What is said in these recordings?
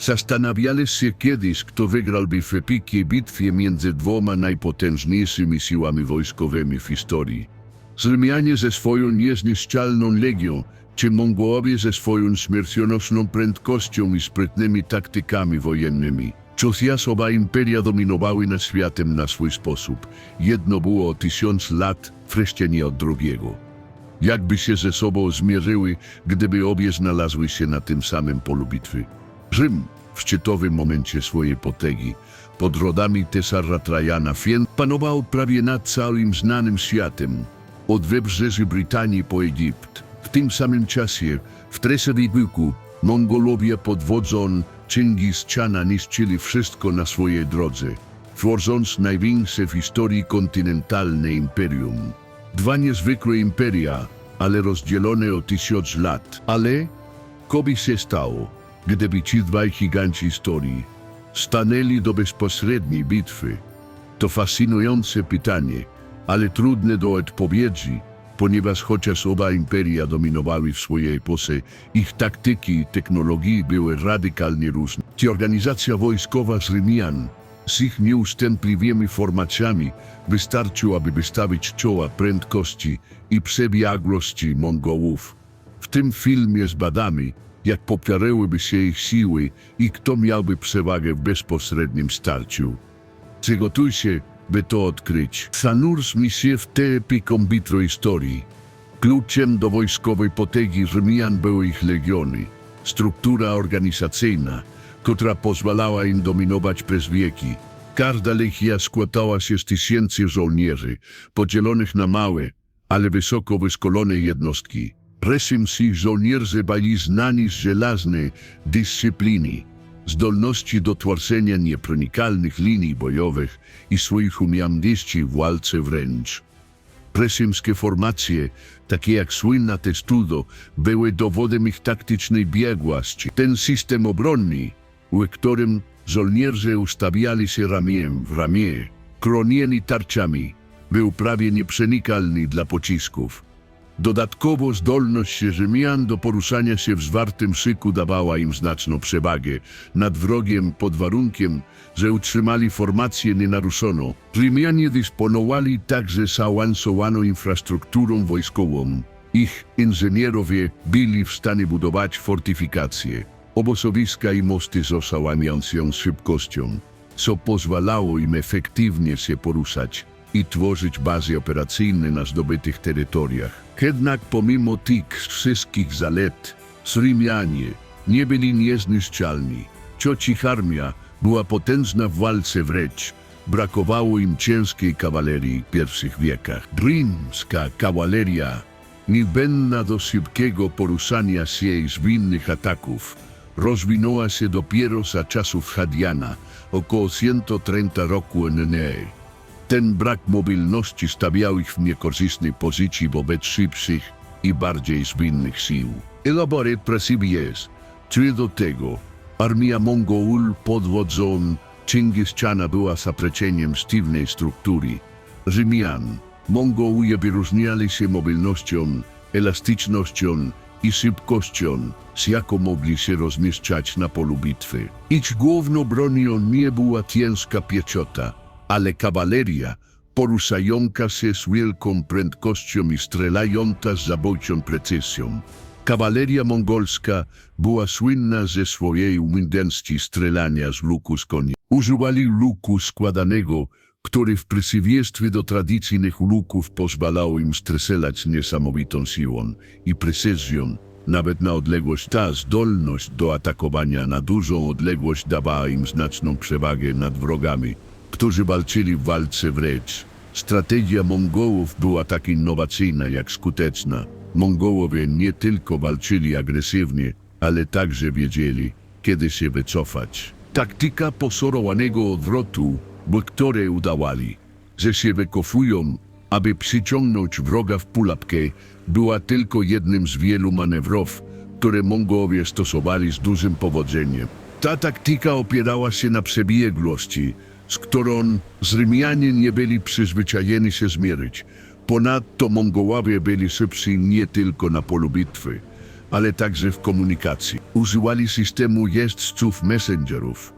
Zastanawiali się kiedyś, kto wygrałby w epickiej bitwie między dwoma najpotężniejszymi siłami wojskowymi w historii. Rzymianie ze swoją niezniszczalną legią, czy Mongołowie ze swoją śmiercionośną prędkością i sprytnymi taktykami wojennymi. Czasem oba imperia dominowały nad światem na swój sposób. Jedno było o tysiąc lat, nie od drugiego. Jakby się ze sobą zmierzyły, gdyby obie znalazły się na tym samym polu bitwy. Rzym w szczytowym momencie swojej potęgi, pod rodami Cesara Trajana Fien, panował prawie nad całym znanym światem, od wybrzeży Brytanii po Egipt. W tym samym czasie, w III wieku, Mongolowie pod wodzą Chingis Chana niszczyli wszystko na swojej drodze, tworząc największe w historii kontynentalne imperium. Dwa niezwykłe imperia, ale rozdzielone o tysiąc lat. Ale co by się stało, gdyby ci dwaj giganci historii stanęli do bezpośredniej bitwy? To fascynujące pytanie, ale trudne do odpowiedzi, ponieważ chociaż oba imperia dominowały w swojej epoce, ich taktyki i technologii były radykalnie różne. Ci organizacja wojskowa z Rzymian z ich nieustępliwymi formacjami wystarczyła, aby wystawić czoła prędkości i przebiegłości Mongołów. W tym filmie zbadamy, jak popierałyby się ich siły i kto miałby przewagę w bezpośrednim starciu. Przygotuj się, by to odkryć. Zanurs mi się w bitwy historii. Kluczem do wojskowej potęgi Rzymian były ich legiony, struktura organizacyjna, która pozwalała im dominować przez wieki. Każda legia składała się z tysięcy żołnierzy, podzielonych na małe, ale wysoko wyszkolone jednostki. Ich żołnierzy byli znani z żelaznej dyscypliny, zdolności do tworzenia niepronikalnych linii bojowych i swoich umiejętności w walce wręcz. Presymskie formacje, takie jak słynna testudo, były dowodem ich taktycznej biegłości. Ten system obronny, w którym żołnierze ustawiali się ramię w ramię, chronieni tarczami, był prawie nieprzenikalny dla pocisków. Dodatkowo zdolność Rzymian do poruszania się w zwartym szyku dawała im znaczną przewagę nad wrogiem pod warunkiem, że utrzymali formację nienaruszoną. Rzymianie dysponowali także zaawansowaną infrastrukturą wojskową. Ich inżynierowie byli w stanie budować fortyfikacje, obozowiska i mosty z szybkością, co pozwalało im efektywnie się poruszać i tworzyć bazy operacyjne na zdobytych terytoriach. Jednak pomimo tych wszystkich zalet, Rzymianie nie byli niezniszczalni. Choć ich armia była potężna w walce wręcz, brakowało im ciężkiej kawalerii w pierwszych wiekach. Rzymska kawaleria, niezbędna do szybkiego poruszania się i zwinnych ataków, rozwinęła się dopiero za czasów Hadiana, około 130 roku NNE. Ten brak mobilności stawiał ich w niekorzystnej pozycji wobec szybszych i bardziej zwinnych sił. Elaborat jest, czy do tego armia Mongołów pod wodzą Chingis Chana była zaprzeczeniem sztywnej struktury. Rzymian, Mongołowie wyróżniali się mobilnością, elastycznością i szybkością, z jaką mogli się rozmieszczać na polu bitwy. Ich główną bronią nie była ciężka pieczota, ale kawaleria, poruszająca się z wielką prędkością i strzelająca z zabójczą precyzją. Kawaleria mongolska była słynna ze swojej umiejętności strzelania z luku z koni. Używali luku składanego, który w przeciwieństwie do tradycyjnych luków pozwalał im strzelać niesamowitą siłą i precyzją. Nawet na odległość ta zdolność do atakowania na dużą odległość dawała im znaczną przewagę nad wrogami którzy walczyli w walce wręcz. Strategia Mongołów była tak innowacyjna jak skuteczna. Mongołowie nie tylko walczyli agresywnie, ale także wiedzieli, kiedy się wycofać. Taktyka posorowanego odwrotu, bo które udawali, że się wykofują, aby przyciągnąć wroga w pułapkę, była tylko jednym z wielu manewrów, które Mongołowie stosowali z dużym powodzeniem. Ta taktyka opierała się na przebiegłości, z którą Rzymianie nie byli przyzwyczajeni się zmierzyć. Ponadto Mongołowie byli szybsi nie tylko na polu bitwy. ale także w komunikacji. Używali systemu jeźdźców messengerów,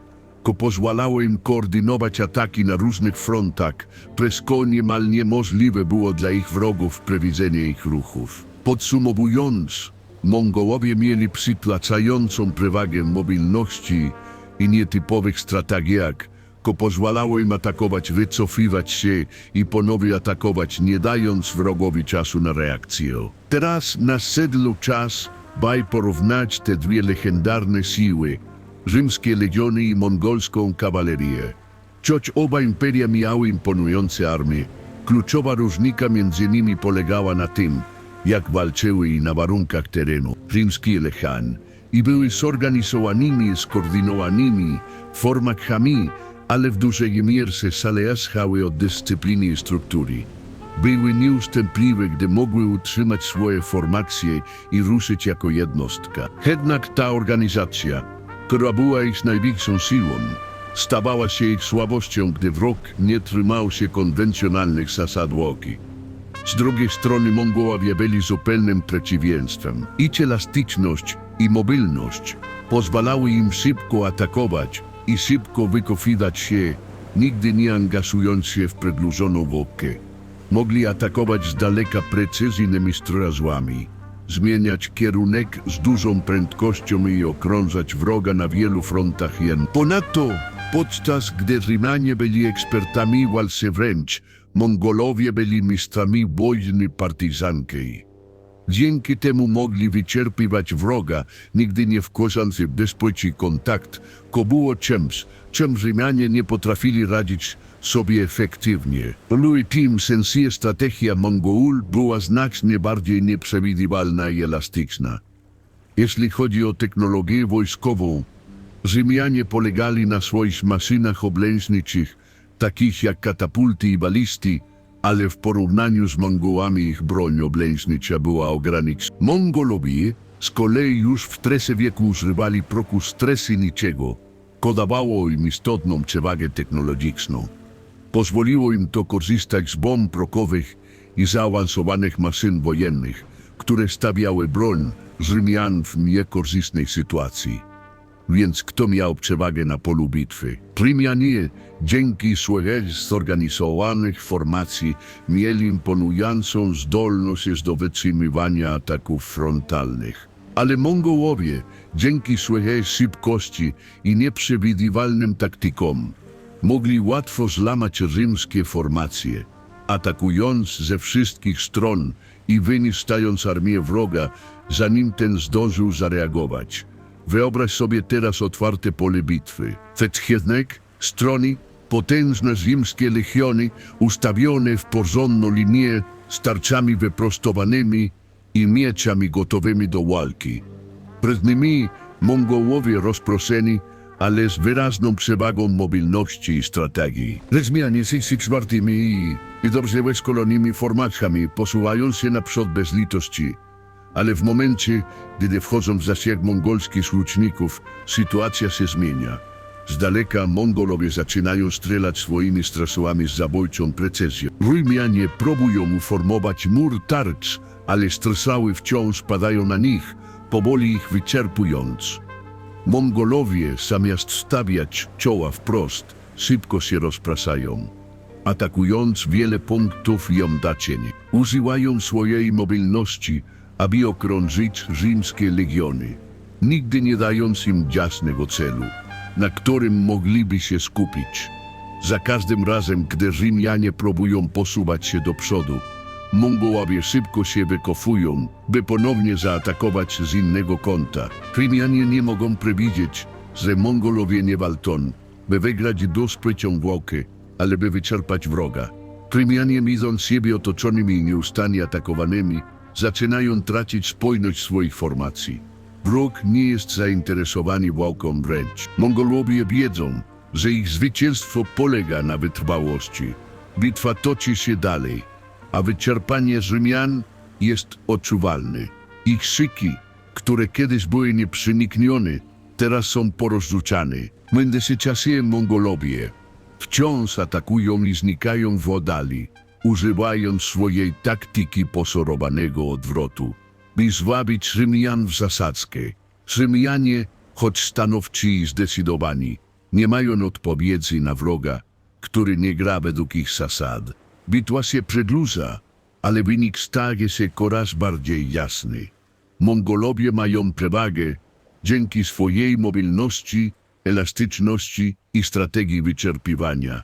co pozwalało im koordynować ataki na różnych frontach, przez co niemal niemożliwe było dla ich wrogów przewidzenie ich ruchów. Podsumowując, Mongołowie mieli przytłaczającą przewagę mobilności i nietypowych strategiach, co pozwalało im atakować, wycofywać się i ponownie atakować, nie dając wrogowi czasu na reakcję. Teraz nadszedł czas, by porównać te dwie legendarne siły, rzymskie legiony i mongolską kawalerię. Choć oba imperia miały imponujące armie, kluczowa różnica między nimi polegała na tym, jak walczyły na warunkach terenu. Rzymskie lechan i były zorganizowanymi skoordynowanymi formach chami, ale w dużej mierze zależały od dyscypliny i struktury. Były nieustępliwe, gdy mogły utrzymać swoje formacje i ruszyć jako jednostka. Jednak ta organizacja, która była ich największą siłą, stawała się ich słabością, gdy wróg nie trzymał się konwencjonalnych zasad walki. Z drugiej strony Mongołowie byli zupełnym przeciwieństwem. Ich elastyczność i mobilność pozwalały im szybko atakować i szybko wykofywać się, nigdy nie angażując się w przedłużoną walkę. Mogli atakować z daleka precyzyjnymi strazłami, zmieniać kierunek z dużą prędkością i okrążać wroga na wielu frontach jen. Ponadto, podczas gdy Rzymianie byli ekspertami walce wręcz, Mongolowie byli mistrzami wojny partyzanskiej. Dzięki temu mogli wyczerpywać wroga, nigdy nie wchodząc w bezpośredni kontakt, co było czymś, czym Rzymianie nie potrafili radzić sobie efektywnie. Louis tym sensuje strategia Mongołów była znacznie bardziej nieprzewidywalna i elastyczna. Jeśli chodzi o technologię wojskową, Rzymianie polegali na swoich maszynach oblężniczych, takich jak katapulty i balisty, ale w porównaniu z Mongołami ich broń oblężnicza była ograniczona. Mongolowie z kolei już w III wieku używali proku stresy niczego, co dawało im istotną przewagę technologiczną. Pozwoliło im to korzystać z bomb prokowych i zaawansowanych maszyn wojennych, które stawiały broń Rzymian w niekorzystnej sytuacji. Więc kto miał przewagę na polu bitwy? Rzymianie, dzięki swojej zorganizowanych formacji, mieli imponującą zdolność do wytrzymywania ataków frontalnych. Ale Mongołowie, dzięki swojej szybkości i nieprzewidywalnym taktykom, mogli łatwo złamać rzymskie formacje, atakując ze wszystkich stron i wyniszczając armię wroga, zanim ten zdążył zareagować. Wyobraź sobie teraz otwarte pole bitwy. Przeciwnik, strony, potężne rzymskie legiony ustawione w porządną linię z tarczami wyprostowanymi i mieczami gotowymi do walki. Przed nimi Mongołowie rozproszeni, ale z wyraźną przewagą mobilności i strategii. Rzymianie z ich czwartymi i, dobrze wyszkolonymi formacjami posuwają się naprzód bez litości. Ale w momencie, gdy wchodzą w zasięg mongolskich łuczników, sytuacja się zmienia. Z daleka Mongolowie zaczynają strzelać swoimi strasłami z zabójczą precyzją. Rzymianie próbują uformować mur tarcz, ale strzały wciąż padają na nich, powoli ich wyczerpując. Mongolowie, zamiast stawiać czoła wprost, szybko się rozprasają. Atakując wiele punktów i używają swojej mobilności, aby okrążyć rzymskie legiony, nigdy nie dając im jasnego celu, na którym mogliby się skupić. Za każdym razem, gdy Rzymianie próbują posuwać się do przodu, Mongołowie szybko się wykofują, by ponownie zaatakować z innego kąta. Rzymianie nie mogą przewidzieć, że Mongolowie nie walczą, by wygrać dosprycią walkę, ale by wyczerpać wroga. Rzymianie widząc siebie otoczonymi i nieustannie atakowanymi, zaczynają tracić spójność swoich formacji. Wróg nie jest zainteresowany walką wręcz. Mongolowie wiedzą, że ich zwycięstwo polega na wytrwałości. Bitwa toczy się dalej, a wyczerpanie Rzymian jest odczuwalne. Ich szyki, które kiedyś były nieprzeniknione, teraz są porozrzucane. W międzyczasie Mongolowie wciąż atakują i znikają w oddali, używając swojej taktyki posorowanego odwrotu. by zwabić Rzymian w zasadzkę. Rzymianie, choć stanowczy i zdecydowani, nie mają odpowiedzi na wroga, który nie gra według ich zasad. Bitwa się przedłuża, ale wynik staje się coraz bardziej jasny. Mongolowie mają przewagę dzięki swojej mobilności, elastyczności i strategii wyczerpywania.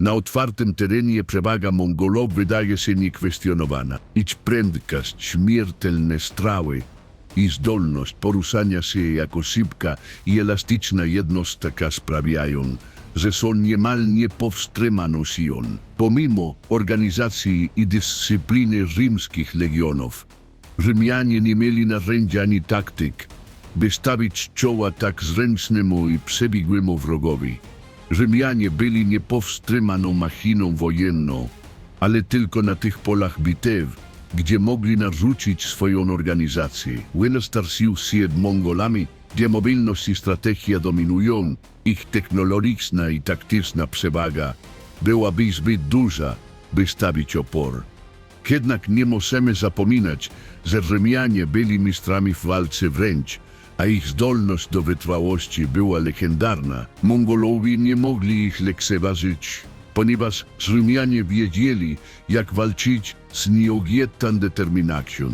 Na otwartym terenie przewaga Mongolów wydaje się niekwestionowana. Ich prędkość, śmiertelne strały i zdolność poruszania się jako szybka i elastyczna jednostka sprawiają, że są niemal niepowstrzymaną siłą. Pomimo organizacji i dyscypliny rzymskich legionów, Rzymianie nie mieli narzędzia ani taktyk, by stawić czoła tak zręcznemu i przebiegłemu wrogowi. Rzymianie byli niepowstrzymaną machiną wojenną, ale tylko na tych polach bitew, gdzie mogli narzucić swoją organizację. Wiele starsił się Mongolami, gdzie mobilność i strategia dominują, ich technologiczna i taktyczna przewaga byłaby zbyt duża, by stawić opór. Jednak nie możemy zapominać, że Rzymianie byli mistrzami w walce wręcz, a ich zdolność do wytrwałości była legendarna. Mongolowie nie mogli ich lekceważyć, ponieważ Rzymianie wiedzieli, jak walczyć z nieugiętą determinacją.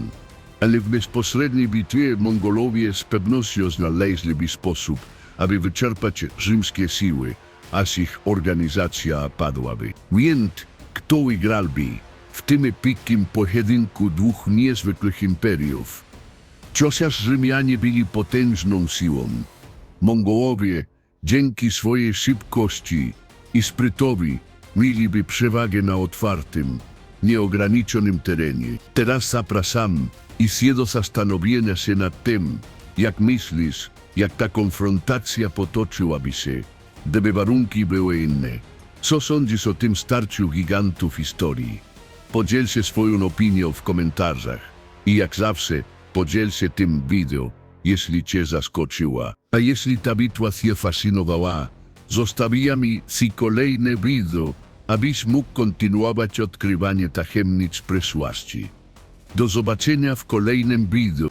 Ale w bezpośredniej bitwie Mongolowie z pewnością znaleźliby sposób, aby wyczerpać rzymskie siły, aż ich organizacja padłaby. Więc kto wygrałby w tym epickim pojedynku dwóch niezwykłych imperiów? Chociaż Rzymianie byli potężną siłą, Mongołowie dzięki swojej szybkości i sprytowi mieliby przewagę na otwartym, nieograniczonym terenie. Teraz zapraszam i do zastanowienia się nad tym, jak myślisz, jak ta konfrontacja potoczyłaby się, gdyby warunki były inne. Co sądzisz o tym starciu gigantów historii? Podziel się swoją opinią w komentarzach. I jak zawsze, podziel się tym wideo, jeśli cię zaskoczyła. A jeśli ta bitwa cię fascynowała, zostawiam ci kolejne wideo, abyś mógł kontynuować odkrywanie tajemnic przeszłości. Do zobaczenia w kolejnym wideo.